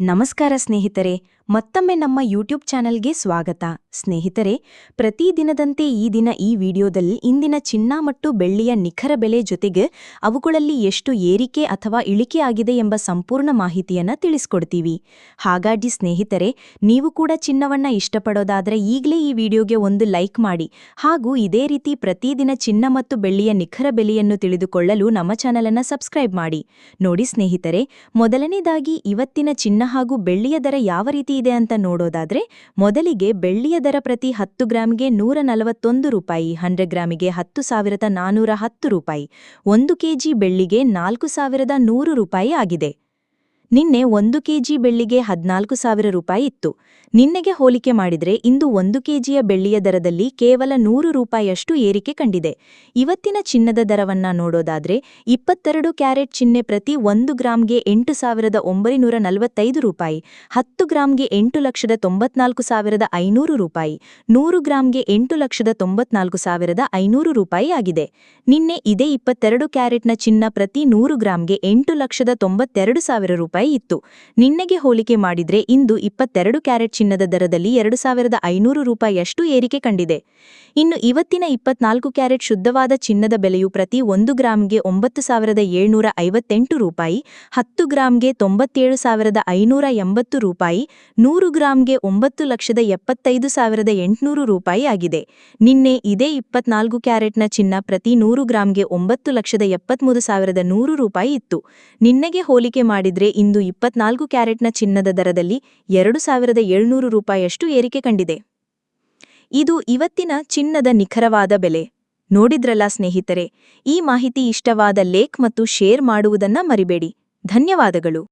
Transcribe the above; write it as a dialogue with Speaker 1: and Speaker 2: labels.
Speaker 1: ನಮಸ್ಕಾರ ಸ್ನೇಹಿತರೆ ಮತ್ತೊಮ್ಮೆ ನಮ್ಮ ಯೂಟ್ಯೂಬ್ ಚಾನೆಲ್ಗೆ ಸ್ವಾಗತ. ಸ್ನೇಹಿತರೆ ಪ್ರತಿದಿನದಂತೆ ಈ ದಿನ ಈ ವಿಡಿಯೋದಲ್ಲಿ ಇಂದಿನ ಚಿನ್ನ ಮತ್ತು ಬೆಳ್ಳಿಯ ನಿಖರ ಬೆಲೆ ಜೊತೆಗೆ ಅವುಗಳಲ್ಲಿ ಎಷ್ಟು ಏರಿಕೆ ಅಥವಾ ಇಳಿಕೆ ಆಗಿದೆ ಎಂಬ ಸಂಪೂರ್ಣ ಮಾಹಿತಿಯನ್ನ ತಿಳಿಸ್ಕೊಡ್ತೀವಿ. ಹಾಗಾಗಿ ಸ್ನೇಹಿತರೆ, ನೀವು ಕೂಡ ಚಿನ್ನವನ್ನ ಇಷ್ಟಪಡೋದಾದ್ರೆ ಈಗಲೇ ಈ ವಿಡಿಯೋಗೆ ಒಂದು ಲೈಕ್ ಮಾಡಿ. ಹಾಗೂ ಇದೇ ರೀತಿ ಪ್ರತಿದಿನ ಚಿನ್ನ ಮತ್ತು ಬೆಳ್ಳಿಯ ನಿಖರ ಬೆಲೆಯನ್ನು ತಿಳಿದುಕೊಳ್ಳಲು ನಮ್ಮ ಚಾನಲನ್ನು ಸಬ್ಸ್ಕ್ರೈಬ್ ಮಾಡಿ. ನೋಡಿ ಸ್ನೇಹಿತರೆ, ಮೊದಲನೇದಾಗಿ ಇವತ್ತಿನ ಚಿನ್ನ ಹಾಗೂ ಬೆಳ್ಳಿಯ ದರ ಯಾವ ರೀತಿ ಇದೆ ಅಂತ ನೋಡೋದಾದ್ರೆ, ಮೊದಲಿಗೆ ಬೆಳ್ಳಿಯ ದರ ಪ್ರತಿ ಹತ್ತು ಗ್ರಾಮ್ಗೆ ನೂರ ನಲವತ್ತೊಂದು ರೂಪಾಯಿ ಹಂಡ್ರೆಡ್ ಗ್ರಾಮಿಗೆ ಹತ್ತು ಸಾವಿರದ ನಾನೂರ ಹತ್ತು ರೂಪಾಯಿ, ಒಂದು ಕೆಜಿ ಬೆಳ್ಳಿಗೆ ನಾಲ್ಕು ಸಾವಿರದ ನೂರು ರೂಪಾಯಿ ಆಗಿದೆ. ನಿನ್ನೆ ಒಂದು ಕೆಜಿ ಬೆಳ್ಳಿಗೆ ಹದ್ನಾಲ್ಕು ಸಾವಿರ ರೂಪಾಯಿ ಇತ್ತು. ನಿನ್ನೆಗೆ ಹೋಲಿಕೆ ಮಾಡಿದರೆ ಇಂದು ಒಂದು ಕೆಜಿಯ ಬೆಳ್ಳಿಯ ದರದಲ್ಲಿ ಕೇವಲ ನೂರು ರೂಪಾಯಿಯಷ್ಟು ಏರಿಕೆ ಕಂಡಿದೆ. ಇವತ್ತಿನ ಚಿನ್ನದ ದರವನ್ನ ನೋಡೋದಾದ್ರೆ ಇಪ್ಪತ್ತೆರಡು ಕ್ಯಾರೆಟ್ ಚಿನ್ನೆ ಪ್ರತಿ ಒಂದು ಗ್ರಾಂಗೆ ಎಂಟು ಸಾವಿರದ ಒಂಬೈನೂರ ನಲವತ್ತೈದು ರೂಪಾಯಿ, ಹತ್ತು ಗ್ರಾಂಗೆ ಎಂಟು ಲಕ್ಷದ ತೊಂಬತ್ನಾಲ್ಕು ಸಾವಿರದ ಐನೂರು ರೂಪಾಯಿ, ನೂರು ಗ್ರಾಂಗೆ ಎಂಟು ಲಕ್ಷದ ತೊಂಬತ್ನಾಲ್ಕು ಸಾವಿರದ ಐನೂರು ರೂಪಾಯಿ ಆಗಿದೆ. ನಿನ್ನೆ ಇದೇ ಇಪ್ಪತ್ತೆರಡು ಕ್ಯಾರೆಟ್ನ ಚಿನ್ನ ಪ್ರತಿ ನೂರು ಗ್ರಾಂಗೆ ಎಂಟು ಲಕ್ಷದ ತೊಂಬತ್ತೆರಡು ಸಾವಿರ ರೂಪಾಯಿ ಇತ್ತು. ನಿನ್ನೆಗೆ ಹೋಲಿಕೆ ಮಾಡಿದ್ರೆ ಇಂದು ಇಪ್ಪತ್ತೆರಡು ಕ್ಯಾರೆಟ್ ಚಿನ್ನದ ದರದಲ್ಲಿ ಎರಡು ಸಾವಿರದ ಐನೂರು ರೂಪಾಯಿಯಷ್ಟು ಏರಿಕೆ ಕಂಡಿದೆ. ಇನ್ನು ಇವತ್ತಿನ ಇಪ್ಪತ್ನಾಲ್ಕು ಕ್ಯಾರೆಟ್ ಶುದ್ಧವಾದ ಚಿನ್ನದ ಬೆಲೆಯು ಪ್ರತಿ ಒಂದು ಗ್ರಾಂಗೆ ಒಂಬತ್ತು ಸಾವಿರದ ಏಳ್ನೂರ ಐವತ್ತೆಂಟು ರೂಪಾಯಿ, ಹತ್ತು ಗ್ರಾಂಗೆ ತೊಂಬತ್ತೇಳು ಸಾವಿರದ ಐನೂರ ಎಂಬತ್ತು ರೂಪಾಯಿ, ನೂರು ಗ್ರಾಂಗೆ ಒಂಬತ್ತು ಲಕ್ಷದ ಎಪ್ಪತ್ತೈದು ಸಾವಿರದ ಎಂಟುನೂರು ರೂಪಾಯಿ ಆಗಿದೆ. ನಿನ್ನೆ ಇದೇ ಇಪ್ಪತ್ನಾಲ್ಕು ಕ್ಯಾರೆಟ್ನ ಚಿನ್ನ ಪ್ರತಿ ನೂರು ಗ್ರಾಂಗೆ ಒಂಬತ್ತು ಲಕ್ಷದ ಎಪ್ಪತ್ಮೂರು ಸಾವಿರದ ನೂರು ರೂಪಾಯಿ ಇತ್ತು. ನಿನ್ನೆಗೆ ಹೋಲಿಕೆ ಮಾಡಿದ್ರೆ ಇಂದು ಇಪ್ಪತ್ನಾಲ್ಕು ಕ್ಯಾರೆಟ್ನ ಚಿನ್ನದ ದರದಲ್ಲಿ ಎರಡು ಸಾವಿರದ ಏಳ್ನೂರು ರೂಪಾಯಿಯಷ್ಟು ಏರಿಕೆ ಕಂಡಿದೆ. ಇದು ಇವತ್ತಿನ ಚಿನ್ನದ ನಿಖರವಾದ ಬೆಲೆ. ನೋಡಿದ್ರಲ್ಲ ಸ್ನೇಹಿತರೆ, ಈ ಮಾಹಿತಿ ಇಷ್ಟವಾದ ಲೇಕ್ ಮತ್ತು ಶೇರ್ ಮಾಡುವುದನ್ನ ಮರಿಬೇಡಿ. ಧನ್ಯವಾದಗಳು.